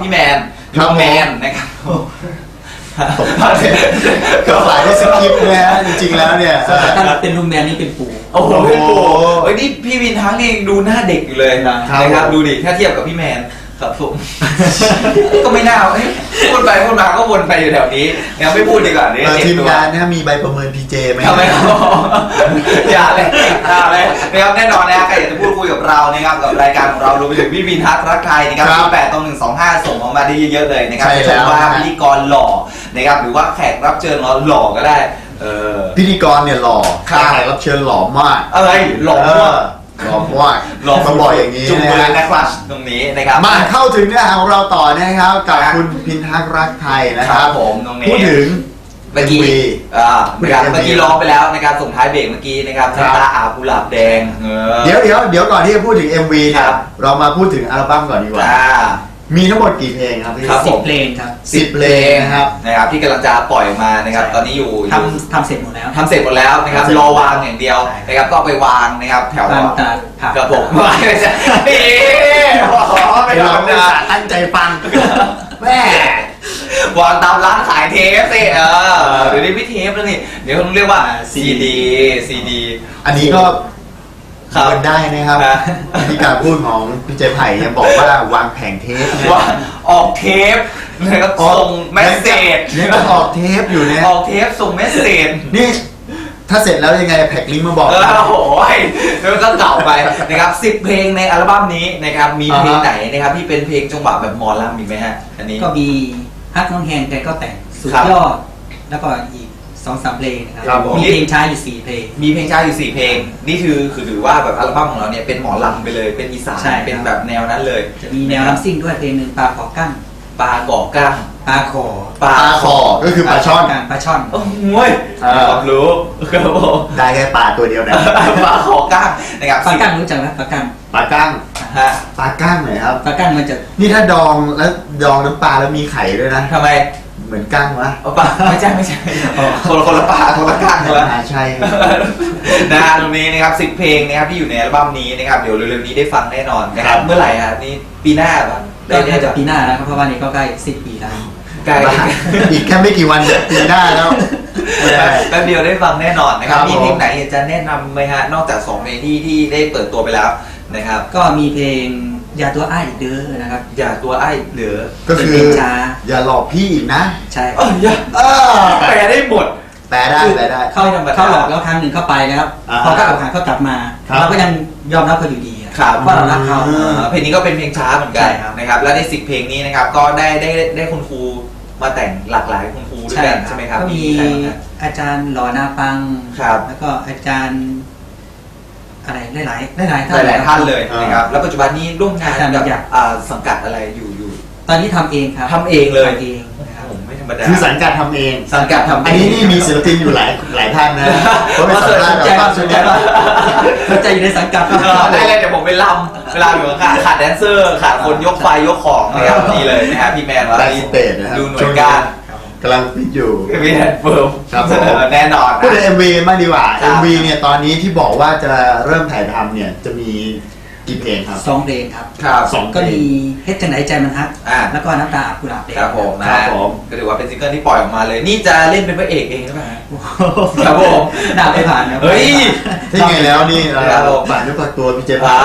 พี่แมนครับน้องแมนนะครับตกใจก็หลายได้สคริปต์นะฮะจริงๆแล้วเนี่ยเออถ้าเป็นลุงแมนนี่เป็นปู่ โอ้โหโอ้โหพี่ปูเฮ้ยนี่พี่วินทั้งนี่ดูหน้าเด็กอยู่เลยนะครับนะครับดูดิถ้าเทียบกับพี่แมน ครับผม ก็ไม่น่าเอ้ยพูดไปพูดมาก็วนไปอยู่แถวนี้งั้นไม่พูดดีกว่านี่เอ่อเจ็บทีมตัวงานนะมีใบประเมินพีเจไหมทำไมครับอย่าเลยอย่าเลยนะครับแน่นอนนะใครอยากจะพูดคุยกับเรานะครับกับรายการของเรารวมไปถึงพี่วินทักรักไทยนะครับที่แปดตรงหนึ่งสองห้าส่งออกมาได้เยอะๆเลยนะครับชมว่าพิธีกรหล่อนะครับหรือว่าแขกรับเชิญเราหล่อก็ได้ เออ พิธีกรเนี่ยหล่อครับ แขกรับเชิญหล่อมาก อะไรหล่อมาก เออ หล่อมากหล่อต้องบอกอย่างนี้จุงนะมือฮะนะครับตรงนี้นะครับมาเข้าถึงเนื้อหาของเราต่อนะครับกับครับคุณพินทักษ์รักไทยนะคครัรับบผมตรงนี้ พูดถึง เมื่อกี้ MV อ่านะครับ MV เมื่อกี้ร้องไปแล้วในการส่งท้ายเบรกเมื่อกี้นะครับครับ น้ำตาอาบกุหลาบแดงเออ เดี๋ยวเดี๋ยวเดี๋ยวก่อนที่จะพูดถึง MV คเนี่ยรับเรามาพูดถึงอัลบั้มก่อนดีกว่า อ่า มีทั้งหมดกี่เพลงครับพี่ครับ สิบเพลงครับสิบเพลงนะครับ นะครับที่กำลังจะปล่อยออกมานะครับใช่ตอนนี้อยู่อยู่ทำทำเสร็จหมดแล้วทำเสร็จหมดแล้วนะครับทำเสร็จรอวางอย่างเดียวนะครับก็เอาไปวางนะครับแถวตามตลาดผักกระผมไม่ใช่เอ๊ะไม่เราธรรมอุตดาส่าห์ตั้งใจฟังแม่ วางตามร้านขายเทปสิเออเดี๋ยวนี้พี่เทปแล้วนี่เดี๋ยวต้องเรียกว่าซีดีซีดี อันนี้ก็ ครับเปิดได้นะครับนะที่การพูดของพี่เจไผ่เนี่ยบอกว่าวางแผงเทปนะว่าออกเทปนะครับส่งเมสเซจยังก็ออกเทปอยู่เนี่ยออกเทปส่งเมสเซจนี่ ถ้าเสร็จแล้วยังไงแพ็กลิงก์มาบอก เออนะโอ้โหแล้วก็เก่าไปนะครับสิบเพลงในอัลบั้มนี้นะครับมีเพลงอ่าฮะ ไหนนะครับที่เป็นเพลงจังหวะแบบหมอลำมีกไหมฮะอันนี้ ก็มีฮักน้องแฮงแกก็แต่งสุดครับ ยอด แล้วก็อีก สองสามเพลงนะคครัรับผม มีเพลงช้าอยู่สี่เพลง มีเพลงช้าอยู่สี่เพลง นี่คือคือถือว่าแบบอัลบั้มของเราเนี่ยเป็นหมอลำไปเลย เป็นอีสาน ใช่ครับ เป็นแบบแนวนั้นเลยจะมีแนวน้ำซิ่งด้วยเพลงหนึ่งปลาขอกั้งปลาก่อก้างปลาขอปลาปลาคอก็คือปลาช่อนกลางปลาช่อน โอ้โหยเออ ความรู้ครับผมได้แค่ปลาตัวเดียวนะ ปลาขอก้างนะครับปลากั้งรู้จักไหมปลากั้งปลาก้างฮะปลาก้างหน่อยครับ ปลากั้งมันจะ นี่ถ้าดองแล้วดองน้ำปลาแล้วมีไข่ด้วยนะ ทำไม เหมือนก้างวะเอาปลาไม่ใช่ไม่ใช่คนละคนละปลาคนละก้างคนละอ่าใช่ครับ นะฮะตรงนี้นะครับสิบเพลงนะครับที่อยู่ในอัลบั้มนี้นะครับเดี๋ยวเร็วๆนี้ได้ฟังแน่นอนนะครับเมื่อไหร่ฮะนี่ปีหน้าปะได้น่าจะปีหน้าแล้วครับเพราะว่านี่ก็ใกล้สิบปีแล้ว ใกล้ อีกแค่ไม่กี่วันปีหน้าแล้ว แป๊บเดียวได้ฟังแน่นอนนะครับ ครับมีเพลงผม ไหนอยากจะแนะนำไหมฮะ นอกจากสองเพลงที่ที่ได้เปิดตัวไปแล้วนะครับ ก็มีเพลง ยาตัวอ้ายอีกเด้อนะครับ อย่าตัวไอ้เหลือก็คือ เป็นเพลงช้าอย่าหลอกพี่อีกนะ ใช่เอออย่าเออแปลได้หมด แปลได้แปลได้ เขาเขาหลอกแล้วครั้งหนึ่งเข้าไปนะครับอ่าพอเขากลับมาเขากลับมาครับเราก็ยังยอมรับเขาอยู่ดีอะครับ ว่าเรารักเขา อืมเอ่อเพลงนี้ก็เป็นเพลงช้าเหมือนกัใช่นครับนะครับ และในสิบเพลงนี้นะครับ ก็ได้ได้ได้คุณครูมาแต่งหลากหลายคุณครูด้วยกันใช่ไหมครับก็มีใครบ้างครับ อาจารย์หลอนาปัง ครับ แล้วก็อาจารย์ อะไรหลายๆหลายๆหท่าน ลายๆท่านเลยอ่านนะครับ แล้วปัจจุบันนี้ร่วมงานอาจารย์กับอยาก อ่าสังกัดอะไรอยู่อยู่ตอนนี้ทำเองครับทำเองเลยทำเองนะครับ ผมไม่ธรรมดาคือสังกัดทำเอง สังกัดทำเง อันนี้นี่มีศิลปินอยู่หลายหลายท่านนะเพราะไปสัมภาษณ์สนใจกับสนใจป่ะสนใจอยู่ในสังกัดป่ะเออได้เลยเดี๋ยวผมไปลำเวลาอยู่ข้างๆขาดแดนเซอร์ขาดคนยกไฟยกของนะครับนี่เลยนะฮะพี่แมนว่าได้สเตจนะครับดูหน่วยการ กำลังฟิตอยู่พี่แมนเฟิร์มครับผม แน่นอนพูดถึงนะ MV กันบ้างดีกว่าครับ MV เนี่ยตอนนี้ที่บอกว่าจะเริ่มถ่ายทำเนี่ยจะมี กี่เพลงครับสองเพลงครับ ครับสองเพลงก็มีเฮ็ดจังไหนใจมันฮัก อ่า แล้วก็น้ำตาอาบกุหลาบแดงครับผมนะครับผม ก็ถือว่าเป็นซิงเกิลที่ปล่อยออกมาเลย นี่จะเล่นเป็นพระเอกเองหรือเปล่าครับผมน่าไปผ่านนะเฮ้ย ที่ไงแล้วนี่เอ่อครับผมฝากด้วยฝากตัวพี่เจมส์อ่า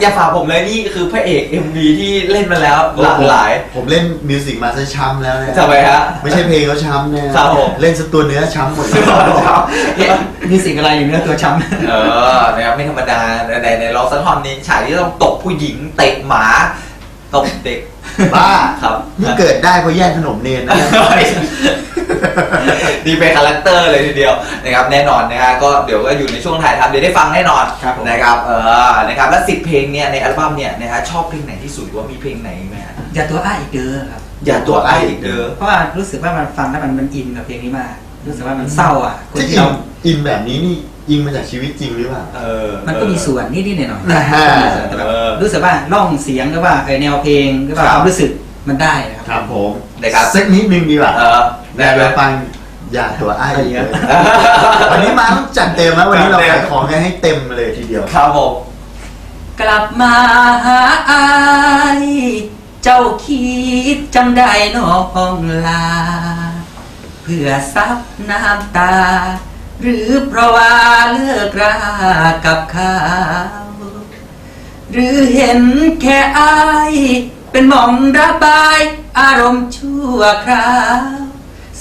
อย่าฝากผมเลยนี่คือพระเอก MV ที่เล่นมาแล้วหลากหลาย ผมเล่นมิวสิกมาซะช้ำแล้วเนี่ยทำไมฮะไม่ใช่เพลงเขาช้ำเนี่ยครับผมเล่นสตัวเนื้อช้ำหมดเลยเอ๊ะมีสิ่งอะไรอยู่เนื้อตัวช้ำ เออนะครับไม่ธรรมดาในในลองสักท่อนนี้ฉากที่ต้องตบผู้หญิงเตะหมาตบเด็กบ้าครับนี่เกิดได้เพราะแย่งขนมเนนนะนี่เป็นคาแรคเตอร์เลยทีเดียวนะครับแน่นอนนะฮะก็เดี๋ยวก็อยู่ในช่วงถ่ายทำเดี๋ยวได้ฟังแน่นอนครับผม นะครับเออนะครับแล้วสิบเพลงเนี่ยในอัลบั้มเนี่ยนะฮะชอบเพลงไหนที่สุดหรือว่ามีเพลงไหนไหมฮะอย่าตัวอ้ายอีกเด้อครับ อย่าตัวไอ้อีกเด้อ เพราะว่ารู้สึกว่ามันฟังแล้วมันมันอินกับเพลงนี้มากรู้สึกว่ามันเศร้าอะคนที่ที่อิเรานอินแบบนี้นี่ อินมาจากชีวิตจริงหรือเปล่า เออมันก็มีส่วนนิดๆหน่อยๆอ่าฮะแต่แบบเออรู้สึกว่าร่องเสียงหรือว่าเออแนวเพลงหรือว่าครับ ความรู้สึกมันได้นะครับ ครับผมนะครับ สักนิดนึงดีกว่าเออแต่เราฟังอย่าตัวอ้ายอีกเลยเออวันนี้มาต้องจัดเต็มนะวันนี้เราจัดเต็มขายของกันให้เต็มเลยทีเดียว ครับผม กลับมาหาอาย เจ้าคิดจังได้น้องลา เพื่อซับน้ำตา หรือเพราะว่าเลิกรากับเขาหรือเห็นแค่อายเป็นหมองระบายอารมณ์ชั่วคราว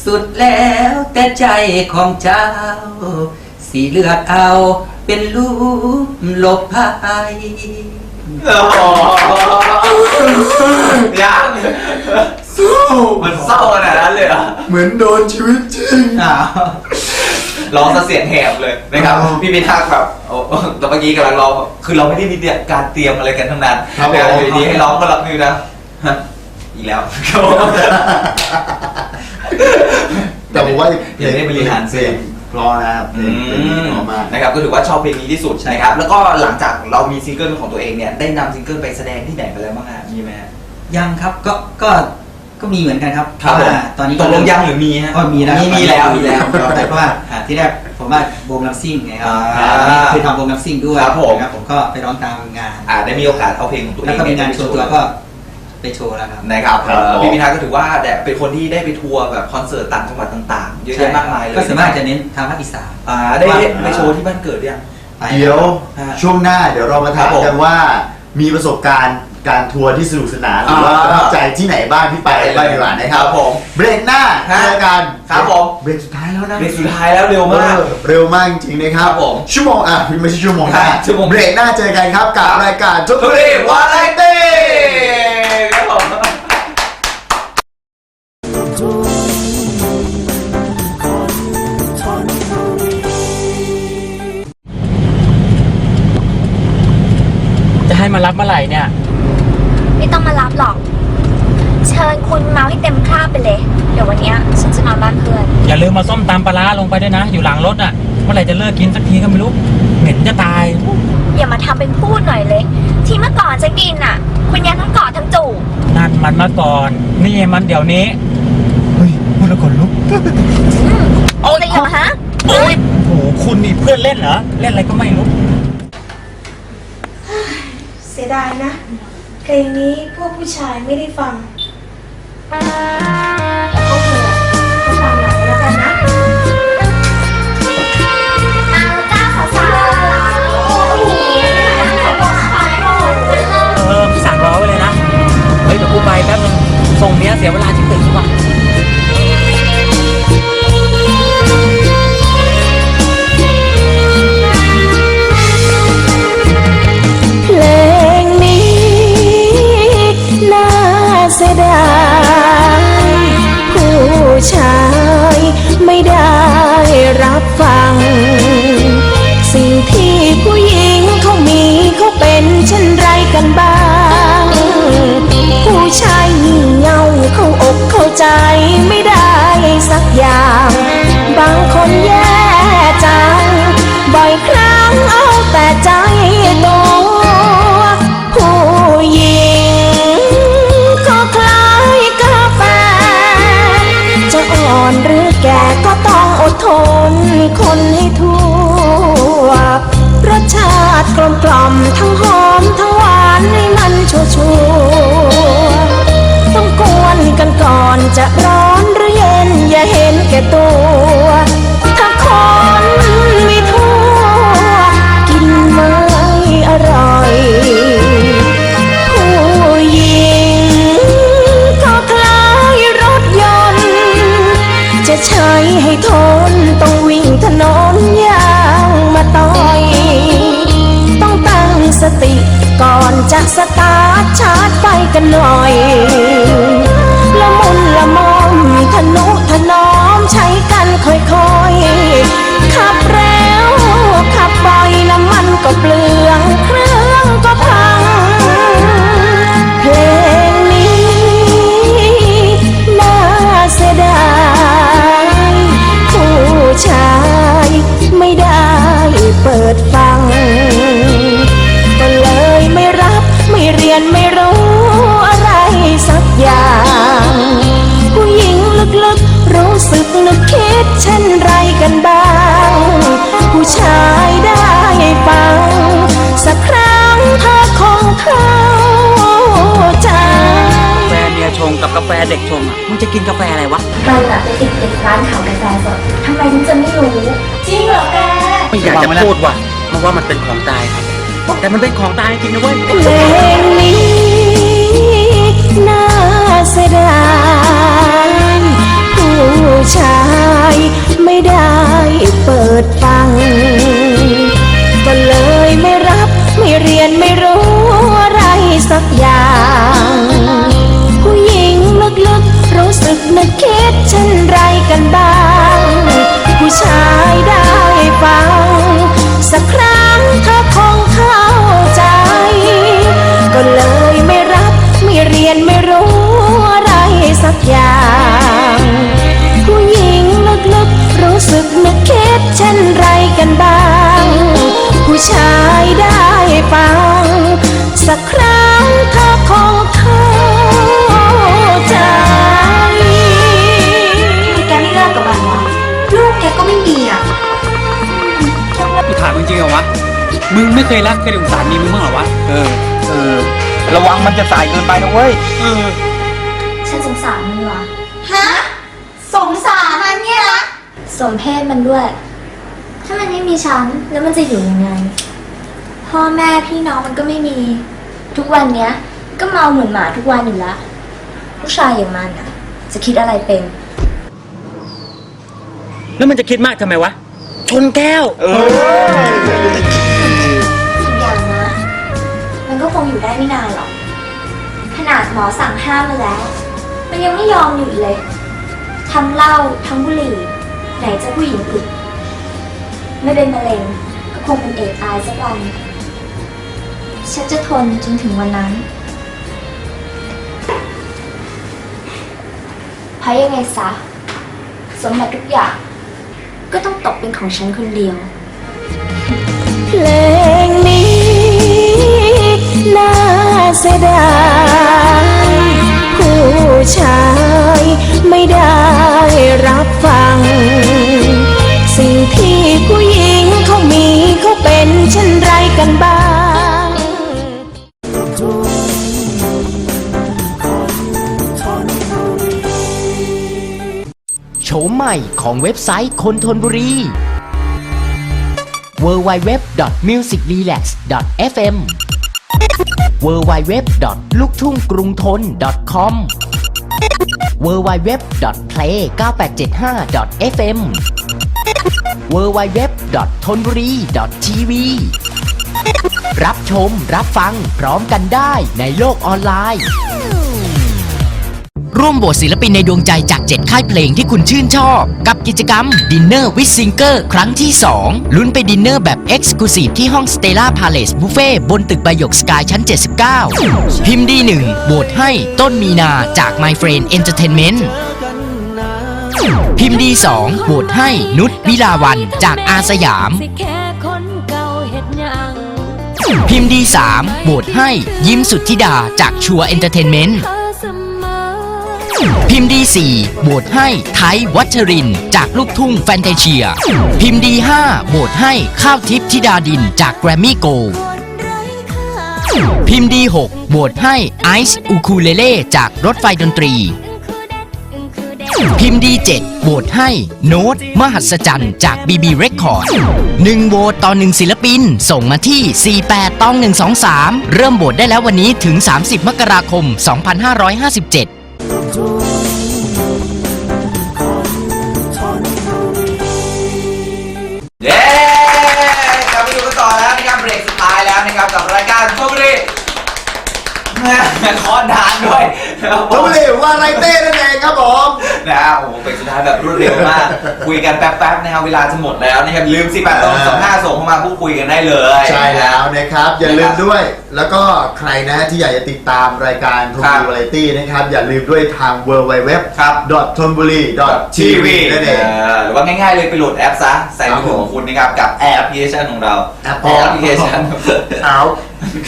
สุดแล้วแต่ใจของเจ้า สีเลือกเอาเป็นลูกหลบภัยโอ้โหยากสู้มันเศร้าขนาดนั้นเลยเหรอเหมือนโดนชีวิตจริงอ้าว ร้องซะเสียงแหบเลยนะครับ อ๋อพี่พิทักษ์แบบโอ้แต่เมื่อกี้กำลังร้องคือเราไม่ได้มีการเตรียมอะไรกันทั้งนั้นครับผม นะอยู่ดีๆให้ร้องก็รับมือนะฮะอีกแล้วแต่ผมว่าเดี๋ยวได้บริหารเสียงเพราะนะครับเพลงเพลงเพราะมาก นะครับก็ถือว่าชอบเพลงนี้ที่สุดนะครับ แล้วก็หลังจากเรามีซิงเกิลของตัวเองเนี่ย ได้นำซิงเกิลไปแสดงที่ไหนไปแล้วบ้างฮะมีไหมฮะ ยังครับก็ก็ ก็มีเหมือนกันครับครับเพาะผมว่าตอนนี้ตกลงยังหรือมีฮะก็มีแล้วมีมีแล้วมีแล้วแต่เพราะว่าฮะที่แรกผมว่าวงลำซิ่งไงครับอ่าเคยทำวงลำซิ่งด้วยครับผม นะครับผมก็ไปร้องตามงาน อ่าได้มีโอกาสเอาเพลงของตัวเอแล้วงก็มีงานเยโชว์ตัวก็ไปโชว์แล้วครับ นะครับครับเอ่อผมพี่พิทักษ์ก็ถือว่าแต่เป็นคนที่ได้ไปทัวร์แบบคอนเสิร์ตต่างจังหวัดต่างๆเยอะแยะมากมายเลยก็ส่วนมากจะเน้นทางภาคอีสาน อ่าได้ว่าไปโชว์ที่บ้านเกิดยัง ไป เดี๋ยวฮะช่วงหน้าเดี๋ยวเรามาถามครับผมกันว่ามีประสบการณ์ การทัวร์ที่สนุกสนานหรือว่าอ่าประทับใจที่ไหนบ้างที่ไปบ้างดีกว่านะครับครับผมเบรกหน้าฮะเจอกันครับผมเบรกสุดท้ายแล้วนะเบรกสุดท้ายแล้วเร็วมากเออเร็วมากจริงๆนะครับครับผมชั่วโมงอะไม่ใช่ชั่วโมงหน้าฮะชั่วโมงเบรกหน้าเจอกันครับกับรายการทุกทุเรศวาไรตี้ครับผมจะให้มารับเมื่อไหร่เนี่ยไม่ ต้องมารับหรอก เชิญคุณเมาให้เต็มคราบไปเลย เดี๋ยววันเนี้ยฉันจะนอนบ้านเพื่อน อย่าลืมมาส้มตำปลาร้าลงไปด้วยนะ อยู่หลังรถอะ เมื่อไหร่จะเลิกกินสักทีก็ไม่รู้ เหม็นจะตาย อย่ามาทำเป็นพูดหน่อยเลย ที่เมื่อก่อนฉันกินอะ คุณยังทั้งกอดทั้งจูบนั่นมันมาก่อน นี่มันเดี๋ยวนี้ เฮ้ยพูดแล้วขนลุกโอ้ยเหรอฮะ โอ้ยโอ้โหคุณนี่เพื่อนเล่นเหรอ เล่นอะไรก็ไม่รู้ เสียดายนะ เพลงนี้พวกผู้ชายไม่ได้ฟัง อยครั้งเอาแต่ใจตัว ผู้หญิงก็คล้ายกาแฟจะอ่อนหรือแก่ก็ต้องอดทน คนให้ทั่วรสชาติกลมกล่อมทั้งหอมทั้งหวานให้มันชัวชัวต้องกวนกันก่อนจะร้อนหรือเย็นอย่าเห็นแก่ตัวถ้าคน อร่อย ผู้หญิงก็คล้ายรถยนต์ จะใช้ให้ทนต้องวิ่งถนนยางมาต่อย ต้องตั้งสติก่อนจะสตาร์ทชาร์จไฟกันหน่อย ดฟัง ก็เลยไม่รับไม่เรียนไม่รู้อะไรสักอย่าง ผู้หญิงลึกๆรู้สึกนึกคิดเช่นไรกันบ้าง ผู้ชายได้ฟัง สักครั้งเธอคงเข้าใจชงกับกาแฟเด็กชงอะมึงจะกินกาแฟอะไรวะมันอะไปติดติดร้านขายกาแฟสดทำไมฉันจะไม่รู้ จริงเหรอแก ไม่อยากจะพูดว่ะมันว่ามันเป็นของตายครับแต่มันเป็นของตายจริงนะเว้ยเพลงนี้น่าเสียดายผู้ชายไม่ได้เปิดฟัง ก็เลยไม่รับไม่เรียนไม่รู้อะไรสักอย่าง ผู้หญิงลึกๆรู้สึกนึก เคยรักเคยสงสารมีมึงบ้างเหรอวะ เออ เออ ระวังมันจะสายเกินไปนะเว้ย เออ ฉันสงสารมันว่ะฮะ สงสารมันเนี่ยนะ สมเพศมันด้วย ถ้ามันไม่มีฉันแล้วมันจะอยู่ยังไง พ่อแม่พี่น้องมันก็ไม่มี ทุกวันเนี้ย ก็เมาเหมือนหมาทุกวันอยู่ละผู้ชายอย่างมันอะจะคิดอะไรเป็น แล้วมันจะคิดมากทำไมวะ ชนแก้ว เออ คงอยู่ได้ไม่นานหรอก ขนาดหมอสั่งห้ามมาแล้ว มันยังไม่ยอมหยุดเลย ทั้งเหล้าทั้งบุหรี่ ไหนจะผู้หญิงอีก ไม่เป็นมะเร็งก็คงเป็นเอดส์อายสักวัน ฉันจะทนจนถึงวันนั้น เพราะยังไงซะ สมบัติทุกอย่าง ก็ต้องตกเป็นของฉันคนเดียวเเสียดายผู้ชายไม่ได้รับฟัง สิ่งที่ผู้หญิงเขามีเขาเป็นเช่นไรกันบ้างโฉมใหม่ของเว็บไซต์คนทนบุรี www.musicrelax.fm www.luktungkrungthon.com www.play9875.fm www.thonburi.tv รับชมรับฟังพร้อมกันได้ในโลกออนไลน์ ร่วมโหวตศิลปินในดวงใจจาก 7 ค่ายเพลงที่คุณชื่นชอบ กับกิจกรรม Dinner with Singer ครั้งที่ 2 ลุ้นไปดินเนอร์แบบ Exclusive ที่ห้อง Stella Palace Buffet บนตึกใบหยกสกายชั้น 79 พิมพ์ดีหนึ่งโหวตให้ต้นมีนาจาก My Friend Entertainment พิมพ์ดี2โหวตให้นุชวิลาวันจากอาสยาม พิมพ์ดี3โหวตให้ยิ้มสุทธิดาจากชัวเอนเตอร์เทนเมนต์ พิมพ์ดี4โหวตให้ไทยวัชริน จากลูกทุ่งแฟนตาเชีย พิมพ์ดี5โหวตให้ข้าวทิพย์ธิดาดินจากแกรมมี่โก้พิมพ์ดี6โหวตให้ไอซ์อูคูเลเล่จากรถไฟดนตรีอึ้งคือเด็กอึ้งคือเด็กพิมพ์ดี7โหวตให้โน้ตมหัศจรรย์จาก BB Record 1โหวตต่อ 1 ศิลปิน ส่งมาที่ 48ต้อง123 เริ่มโหวตได้แล้ววันนี้ถึง 30 มกราคม 2557 โอ้โหเบรกสุดท้ายแบบรวดเร็วมาก คุยกันแป๊บๆนะครับเวลาจะหมดแล้วนะครับลืมสิบแปดตองสองห้าส่งเข้ามาพูดคุยกันได้เลยใช่แล้วนะครับ อย่าลืมด้วย แล้วก็ใครนะที่อยากจะติดตามรายการทครันบบุรีวาไรตี้นะครับ อย่าลืมด้วยทาง w w w ครับ t h o n b u r i tv นั่นเองหรือว่าง่ายๆเลยไปโหลดแอปซะ ใส่มือถือของคุณนะครับกับแอปพลิเคชันของเราแอปแอปพลิเคชันเอา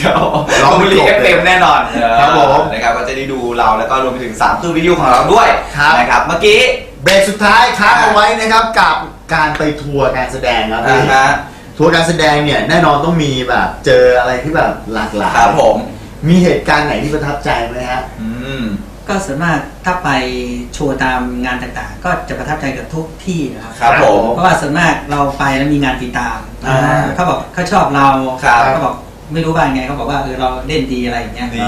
ครับลองบุรีจบเอเลยฟเอ็มแน่นอนครับผมนะครับก็จะได้ดูเราแล้วก็รวมไปถึง3คือวิดีโอของเราด้วยครับนะครับเมื่อกี้ เบรกสุดท้ายค้างเอาไว้นะครับกับการไปทัวร์การแสดงครับอ่าพี่ฮะทัวร์การแสดงเนี่ยแน่นอนต้องมีแบบเจออะไรที่แบบหลากหลายครับผม มีเหตุการณ์ไหนที่ประทับใจไหมฮะ อืม ก็ส่วนมากถ้าไปโชว์ตามงานต่างๆ ก็จะประทับใจกับทุกที่นะครับครับผม เพราะว่าส่วนมากเราไปแล้วมีงานติดตามอ่าเขาบอกเขาชอบเราครับ เขาบอก ไม่รู้ว่าไงเขาบอกว่าเออเราเล่นดีอะไรอย่างเงี้ยนี่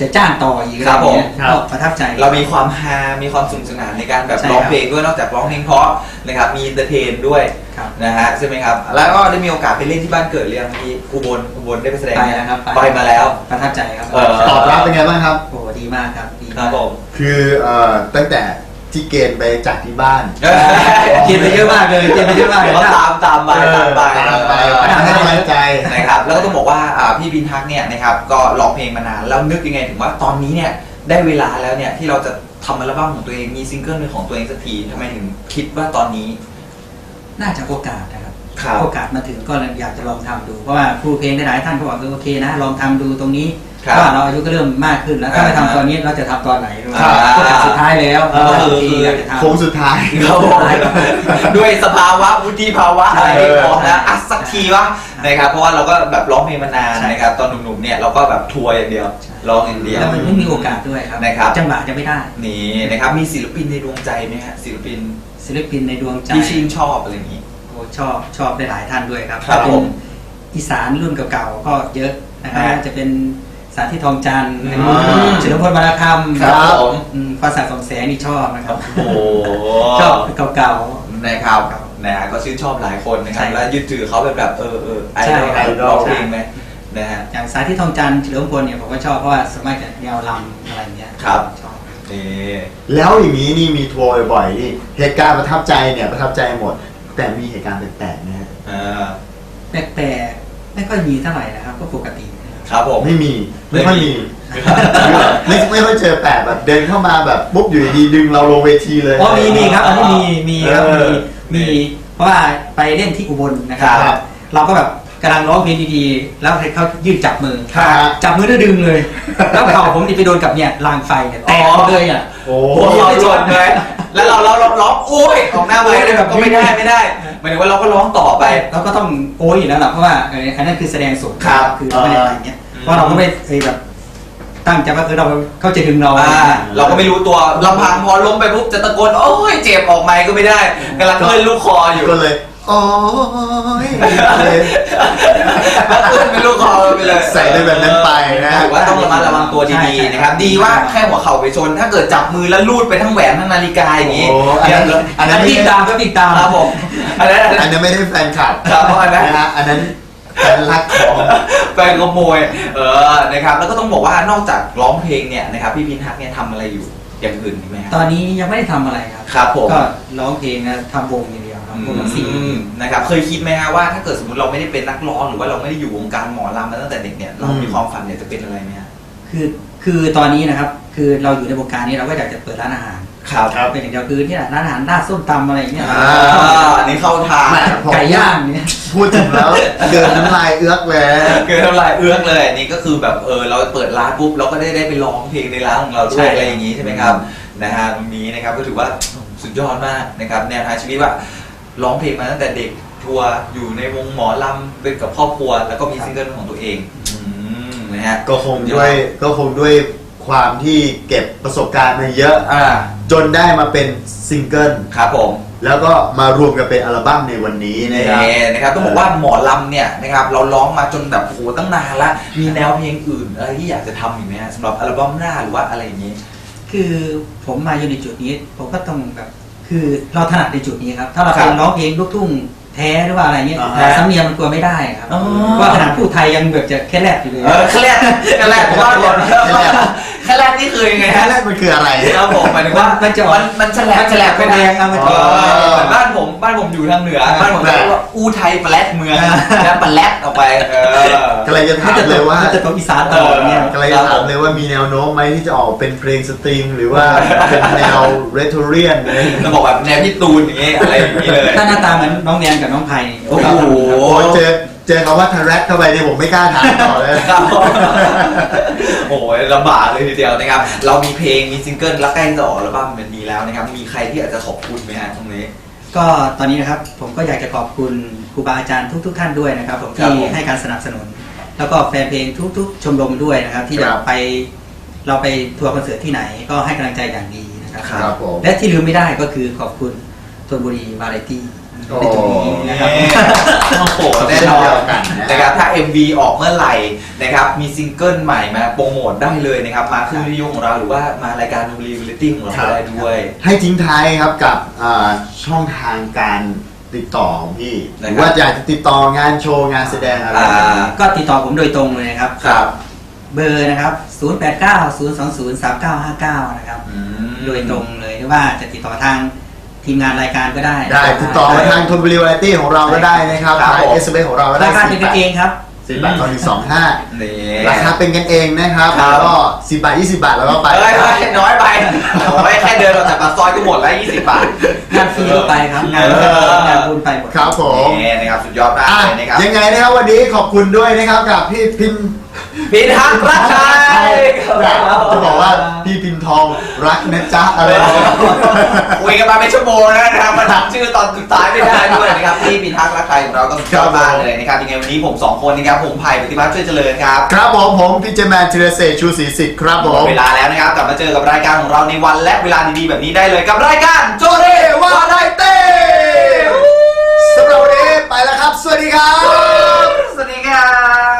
จะจ้างต่ออีกอะไรครับผมเงี้ยก็ประทับใจ เรามีความฮา มีความสนุกสนานในการแบบใช่ร้องครับเพลงด้วย นอกจากร้องเพลงเพราะนะครับ มีเตอร์เทนด้วยครับ นะฮะใช่ไหมครับ แล้วก็ได้มีโอกาสไปเล่นที่บ้านเกิดเรียงที่อุบลอุบลได้ไปแสดงไปหมแล้วครับไปมาแล้ว ประทับใจครับเออ ตอบรับเป็นไงบ้างครับ โอ้ดีมากครับดีครัมาบกผม คือเอ่อตั้งแต่ ที่เกณฑ์ไปจากที่บ้านเกียนไปเยอะมากเลยเกียนไปเยอะมากเลยก็ตามตามไปตามไปตามไปเออให้กำลังใจ นะครับแล้วก็ต้องบอกว่าอ่าพี่บินทักเนี่ยนะครับก็ร้องเพลงมานานแล้วนึกยังไงถึงว่าตอนนี้เนี่ยได้เวลาแล้วเนี่ยที่เราจะทำอัลบั้มของตัวเองมีซิงเกิลเป็นของตัวเองสักทีทำไมถึงคิดว่าตอนนี้ น่าจะโอกาสนะครับ ครับ โอกาสมาถึงก็เลยอยากจะลองทำดู เพราะว่าครูเพลงหลายๆท่านก็บอกเออโอเคนะ ลองทำดูตรงนี้ ครับเพราะว่าเราอายุก็เริ่มมากขึ้นแล้วถ้าไม่อ่าทำตอนนี้เราจะทำตอนไหนด้วยครับโอกาสสุดท้ายแล้วเออโอเคอยากจะทำ โค้งสุดท้าย ครับผมด้วยสภาวะวุฒิภาวะอะไรไม่พร้อมนะอะสักทีวะนะครับเพราะว่าเราก็แบบร้องเพลงมานานใช่นะครับตอนหนุ่มๆเนี่ยเราก็แบบทัวร์อย่างเดียวร้องอย่างเดียว แล้วมันไม่มีโอกาสด้วยครับนะครับ จังหวะจะไม่ได้ นี่นะครับมีศิลปินในดวงใจไหมฮะศิลปินศิลปินในดวงใจที่ชื่นชอบอะไรอย่างนี้ โอ้ชอบชอบได้หลายท่านด้วยครับครับถ้าเป็ผนมอีสานรุ่นเก่าๆก็เยอะนะครับอ่าจะเป็น สาธิตทองจันทร์อืมเฉลิมพลวรรณคำครับผม อืมภาษาสองแสงนี่ชอบนะครับโอ้โหชอบเก่า นะครับนะฮะก็ชื่นชอบหลายคนนะครับ ใช่แล้วยึดถือเขาเป็นแบบเออเออไอใช่ดอลครับไอดอลเพลงไหมนะฮะ ๆอย่างสาธิตทองจันทร์เฉลิมพลเนี่ยผมก็ชอบเพราะว่าสวนมัยจะแนวลำอะไรอย่างเงี้ยครับ ชอบ นี่ แล้วอย่างนี้นี่มีทัวร์บ่อยๆนี่เหตุการณ์ประทับใจเนี่ยประทับใจหมด แต่มีเหตุการณ์แปลกๆนะฮะ อ่า แปลกๆไม่ค่อยมีเท่าไหร่นะครับ ก็ปกตินะ ครับครับผม ไม่มีไม่ไม่มีค่อยมีไม่ไม่ค่อยเจอแปลกแบบเดินเข้ามาแบบปุ๊บอยู่ดีๆดึงเราลงเวทีเลย อ๋อมีมีครับอันนี้มีมีครับเอมีอมีเพราะว่าไปเล่นที่อุบลนะครัครับเราก็แบบ กำลังร้องเพลงดีๆ แล้วเขายื่นจับมือ ครับ จับมือแล้วดึงเลย แล้วเข่าผมนี่ไปโดนกับเนี่ยรางไฟเนี่ยแตกหมดเลยอะ โอ้โอ้โหเราหล่นเลยแล้วเราเราเราร้องโอ้ยออกหน้าไปเลยแบบก็ไม่ได้ไม่ได้หมายถึงว่าเราก็ร้องต่อไป เราก็ต้องโอ้ยอยู่แล้วล่ะเพราะว่าเอออันนั้นคือแสดงสดครับคือไม่ได้อะไรเงี้ยเพราะเราก็ไม่เคยแบบตั้งใจว่าคือเราเขาจะดึงเราอ่าเราก็ไม่รู้ตัวลำพังพอล้มไปปุ๊บจะตะโกนโอ้ยเจ็บออกไมค์ก็ไม่ได้กำลังเลื่อนลูกคออยู่ ก็เลย โอ้ยเลยแล้วเลื่อนเป็นลูกคอไปเลยใส่ได้แบบนั้นไปนะถือว่าต้องระมัดระวังตัวดีๆนะครับ ดีว่าแค่หัวเข่าไปชน ถ้าเกิดจับมือแล้วลูดไปทั้งแหวนทั้งนาฬิกาอย่างนี้โอ้อันนั้นเดี๋ยวอันนั้นวิ่งตามก็วิ่งตามครับผมอันนั้นอันอันั้นนนั้นไม่ได้แฟนคลับครับอันนั้นนะฮะอันนั้นแฟนรักของแฟนขโมยเออนะครับ แล้วก็ต้องบอกว่านอกจากร้องเพลงเนี่ยนะครับพี่พินทักเนี่ยทำอะไรอยู่อย่างอื่นอีกไหมคตรับอนนี้ยังไม่ได้ทำอะไรครับ ครับผมก็ร้องเพลงนะทำวงอย่างเดียว ครับวงดนตรีอืมนะครับเคยคิดไหมฮะว่าถ้าเกิดสมมติเราไม่ได้เป็นนักร้องหรือว่าเราไม่ได้อยู่วงการหมอลำมาตั้งแต่เด็กเนี่ยเรามีความฝันอยากจะเป็นอะไรไหมฮะคือคือตอนนี้นะครับคือเราอยู่ในวงการนี้เราก็อยากจะเปิดร้านอาหารครับเป็นอย่างเดียวคือเนี่ยร้านอาหารราดส้มตำอะไรอย่างเงี้ยอ่าอ่าอันนี้เข้าทางแหม่ผมไก่ย่างเนี่ยพูดถึงแล้วเดินน้ำลายเอื้อกเลยเกินน้ำลายเอื้อกเลยอันนี้ก็คือแบบเออเราเปิดร้านปุ๊บเราก็ได้ได้ไปร้องเพลงในร้านของเราด้ใช่วยอะไรอย่างนี้ใช่ไหมครับนะฮะตรงนี้นะครับก็ถือว่าสุดยอดมากนะครับแนวทางชีวิตว่า ร้องเพลงมาตั้งแต่เด็กทัวร์อยู่ในวงหมอลำเป็นกับครอบครัว แล้วก็มีซิงเกิลของตัวเองอืมนะฮะ ก็คงด้วยก็คงด้วยความที่เก็บประสบการณ์มาเยอะ อ่าจนได้มาเป็นซิงเกิลครับผม แล้วก็มารวมกันเป็นอัลบั้มในวันนี้นะครับนี่นะครับต้องบอกว่าหมอลำเนี่ยนะครับเราร้องมาจนแบบโหตั้งนานละมีแนวเพลงอื่นอะไรที่อยากจะทำอีกไหมฮะสำหรับอัลบั้มหน้าหรือว่าอะไรอย่างนี้ คือผมมาอยู่ในจุดนี้ ผมก็ต้องแบบ คือเราถนัดในจุดนี้ครับ ถ้าเราครับเป็นร้องเพลงลูกทุ่งแท้หรือว่าอะไรเงี้ยอ่าฮะแต่สำเนียงมันกลัวไม่ได้ครับอ๋อเพราะว่าขนาดพูดไทยยังแบบจะแค่แรกอยู่เลย เออแคลดแคลดผมว่าก่อนแคลด นี่คือยังไงแค่ฮะแรกมันคืออะไร ครับผมหมายถึงว่ามันจะมันมันแฉลบแฉลบไปแดงเอามาเอจออเหมือนบ้านผมบ้านผมอยู่ทางเหนือ บ้านผมจะเรียกว่าอู้ไทยแปลดเมืองแล้วแปลดออกไปเออก็เลยจะถามจะเลยว่าจะตกอีสานตลอดเนี่ยก็เลยจะถามเลยว่ามีแนวโน้มไหมที่จะออกเป็นเพลงสตริงหรือว่าเป็นแนวเรโทเรียนอะไรอย่างเงี้ยจะบอกแบบแนวพี่ตูนอย่างเงี้ยอะไรอย่างงี้เลย ถ้าหน้าตาเหมือนน้องแนนกับน้องไผ่โอ้โห โอ้เจอ เจอคำว่าทารักเข้าไปเนี่ยผมไม่กล้าถามต่อเลย ครับโอ้ยลำบากเลยทีเดียวนะครับ เรามีเพลงมีซิงเกิลแล้วใกล้จะออกอัลบั้มมันมีแล้วนะครับ มีใครที่อยากจะขอบคุณไหมฮะตรงนี้ ก็ตอนนี้นะครับผมก็อยากจะขอบคุณครูบาอาจารย์ทุก ๆ ท่านด้วยนะครับผมครับที่ผมให้การสนับสนุน แล้วก็แฟนเพลงทุก ๆ ชมรมด้วยนะครับ ที่คแบรับบไปเราไปทัวร์คอนเสิร์ตที่ไหนก็ให้กำลังใจอย่างดีนะครับครับผม และที่ลืมไม่ได้ก็คือขอบคุณธนบุรีวาไรตี้โอ้ในตรงนี้นะครับโอ้ โหแน่นอนเช่นเดียวกันนะนะครับถ้า MV ออกเมื่อไหร่นะครับมีซิงเกิลใหม่มาโปรโมทได้เลยนะครับ มาขึ้นวิทยุของเราหรือว่ามารายการดูรีวิลิตี้ของเราครับก็ได้ด้วย ให้ทิ้งท้ายครับกับอ่าช่องทางการติดต่อของพี่หนะครับรือว่าอยากจะติดต่องานโชว์งานแสดงอะไร อ่าก็ติดต่อผมโดยตรงเลยนะครับครับ เบอร์นะครับ 0890203959 นะครับ อืม โดยตรงเลยหรือว่าจะติดต่อทาง ทีมงานรายการก็ได้ได้ติดต่อมาทางทนบุรีวาไรตี้ของเราก็ได้นะครับครับทางผมเอสเของเราก็ได้ราคาเป็นกันเองครับสิบบาทต่อหนึ่งสองห้านี่ราคาเป็นกันเองนะครับครับแล้วก็สิบบาทยี่สิบบาทแล้วก็ไปเอ้ยเอ้ยน้อยไปโอ้ยแค่เดินออกจากปากซอยก็หมดแล้ว20บาทงานฟรีก็ไปครับงานเอองานบุญไปหมดครับผมนี่นะครับสุดยอดมากอะเลยนะครับยังไงนะครับวันนี้ขอบคุณด้วยนะครับกับพี่พิมพ์พิทักษ์รักใครจะบอกว่าพี่พิมพ์ ทองรักนะจ๊ะอะไรนะคุยกันมาเป็นชั่วโมงแล้วนะครับมาถามชื่อตอนสุดท้ายไม่ได้ด้วยนะครับพี่พิทักษ์รักใครของเราก็สุดยอดมากเลยนะครับยังไงวันนี้ผมสองคนนะครับผมไผ่ปฏิบัติช่วยเจริญครับครับผมผมพี่เจแมนเทเรเซชูศรีสิทธิ์ครับผหมมดเวลาแล้วนะครับกลับมาเจอกับรายการของเราในวันและเวลาดีๆแบบนี้ได้เลยกับรายการโจเรวาไรเต้สำหรับวันนี้ไปแล้วครับ สวัสดีครับ สวัสดีครับ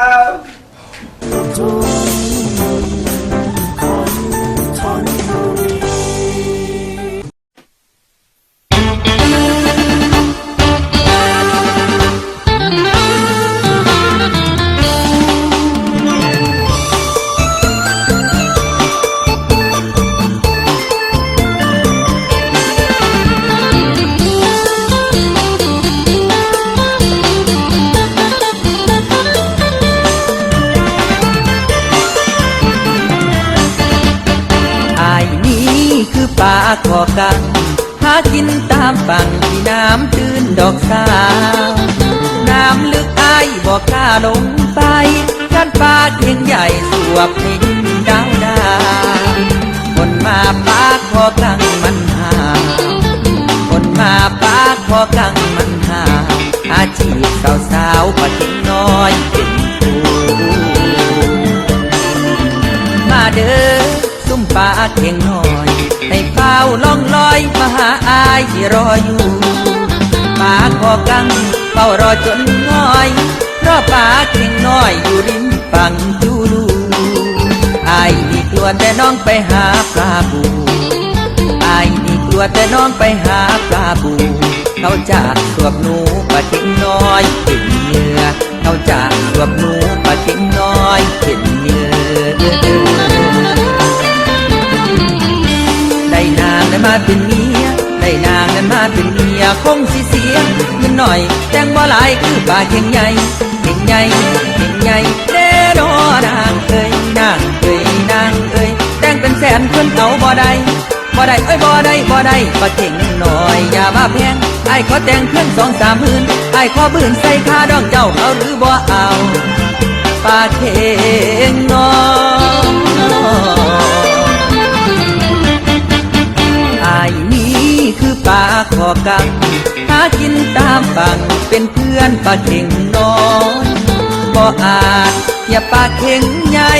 ล้าลงไปกันปาเข่งใหญ่สวบให้ดินดาวดาคนมาปาขอกลังมันหาคนมาปาขอกลังมันหาอาชีพสาวสาวปะเก่งน้อยเป็นครูมาเด้อซุ่มปาเก่งน้อยให้เฝ้าล่องลอยมาหาอายที่รออยู่ปาขอกังเฝ้ารอจนน้อย รอปลาเก่งน้อยอยู่ริมฝั่งจูลูอายนี่กลัวแต่น้องไปหาปลาบูอายนี่กลัวแต่น้องไปหาปลาบู เขาจากสวบหนูปลาเข็งน้อยเห็นเหยื่อเขาจากสวบหนูปลาเข็งน้อยเห็นเหยื่อได้นางนั้นมาเป็นเมียได้นางนั้นมาเป็นเมียคงสิเสียเงินหน่อย แต่งบ่หลายคือปลาเข็งใหญ่ เข็งใหญ่เข็งใหญ่เด้อนอนางเอ้ยนางเอ้ยนางเอ้ยแต่งเป็นแสนเพิ่นเอาบ่ได้บ่ได้เอ้ยบ่ได้บ่ได้บ่เก่งหน่อยอย่ามาแพงไอ้ขอแต่งเพื่อนสองสามหมื่นไอ้ขอบื่นใส่ค่าดอกเจ้าเอาหรือบ่เอาปาเข่งน้อย ปลาขอกังหากินตามฝั่งเป็นเพื่อนปลาเข่งน้อยบ่อาจเทียบปลาเข่งใหญ่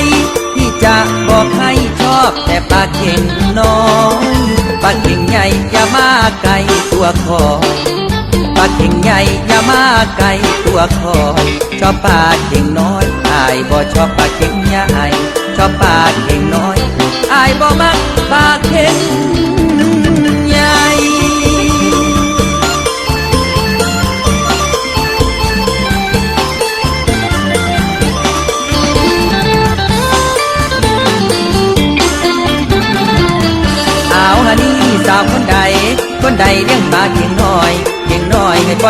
ที่จะบอกให้ชอบแต่ปลาเข่งน้อยปลาเข่งใหญ่อย่ามาไกลตัวคอยปลาเข่งใหญ่อย่ามาไกลตัวคอยชอบปลาเข่งน้อยอายบ่ชอบปลาเข่งใหญ่ชอบปลาเข่งน้อยอายบ่มักปลาเข่ง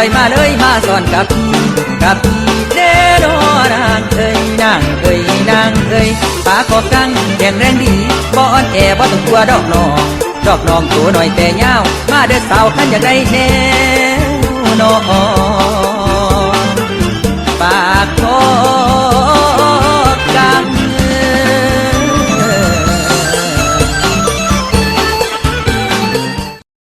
อยมาเลยมาสอนกับพี่กับพี่เด้อนอนางเอ้ยนางเอ้ยนางเอ้ยปลาขอกังแข็งแรงดีบ่อ่อนแอบ่ต้องกลัวดอกน้องดอกน้องตัวหน่อยแต่ยาว มาเด้อสาวขันอยากได้แนวนอน